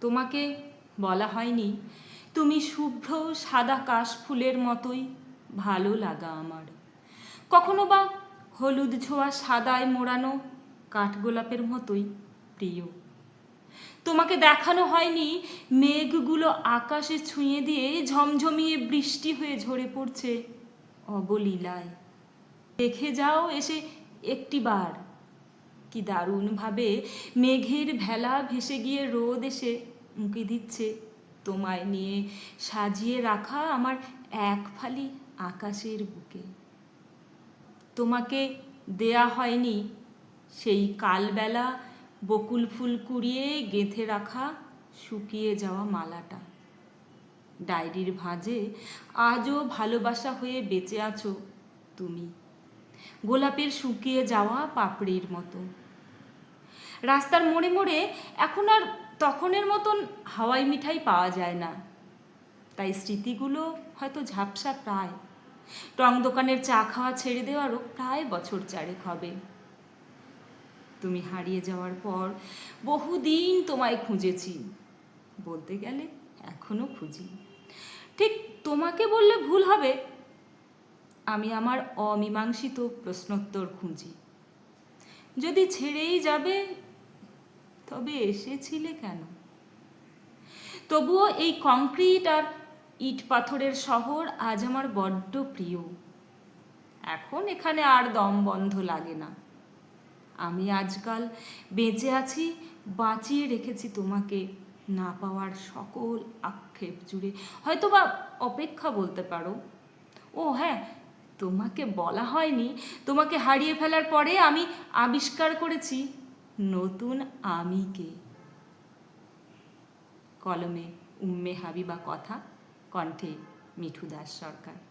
তোমাকে বলা হয়নি। তুমি শুভ্র সাদা কাশ ফুলের মতোই ভালো লাগা আমার। কখনো বা হলুদ ছোঁয়া সাদায় মোড়ানো কাঠগোলাপের মতোই প্রিয়। তোমাকে দেখানো হয়নি মেঘগুলো আকাশে ছুঁয়ে দিয়ে ঝমঝমিয়ে বৃষ্টি হয়ে ঝরে পড়ছে অবলীলায় দেখে যাও এসে একটিবার কি দারুণভাবে মেঘের ভেলা ভেসে গিয়ে রোদ এসে উঁকি দিচ্ছে। তোমায় নিয়ে সাজিয়ে রাখা আমার এক ফালি আকাশের বুকে। তোমাকে দেয়া হয়নি সেই কালবেলা বকুল ফুল কুড়িয়ে গেঁথে রাখা শুকিয়ে যাওয়া মালাটা। ডায়েরির ভাঁজে আজও ভালোবাসা হয়ে বেঁচে আছো তুমি। গোলাপের শুকিয়ে যাওয়া পাপড়ির মতো। রাস্তার মোড়ে মোড়ে এখন আর তখনের মতন হাওয়াই মিঠাই পাওয়া যায় না। তাই স্মৃতিগুলো হয়তো ঝাপসা প্রায়। টং দোকানের চা খাওয়া ছেড়ে দেওয়ারও প্রায় বছর চারেক হবে। তুমি হারিয়ে যাওয়ার পর বহুদিন তোমায় খুঁজেছি। বলতে গেলে এখনও খুঁজি। ঠিক তোমাকে বললে ভুল হবে। আমি আমার অমীমাংসিত প্রশ্নোত্তর খুঁজি। যদি ছেড়েই যাবে তবে এসেছিলে কেন? তবুও এই কংক্রিট আর ইট পাথরের শহর আজ আমার বড্ড প্রিয়। এখন এখানে আর দম বন্ধ লাগে না। আমি আজকাল বেঁচে আছি, বাঁচিয়ে রেখেছি তোমাকে না পাওয়ার সকল আক্ষেপ জুড়ে। হয়তো বা অপেক্ষা বলতে পারো। ও হ্যাঁ তোমাকে বলা হয়নি। তোমাকে হারিয়ে ফেলার পরে আমি আবিষ্কার করেছি। নতুন আমিকে। কলমে উম্মে হাবিবা কথা কণ্ঠে মিঠু দাস সরকার।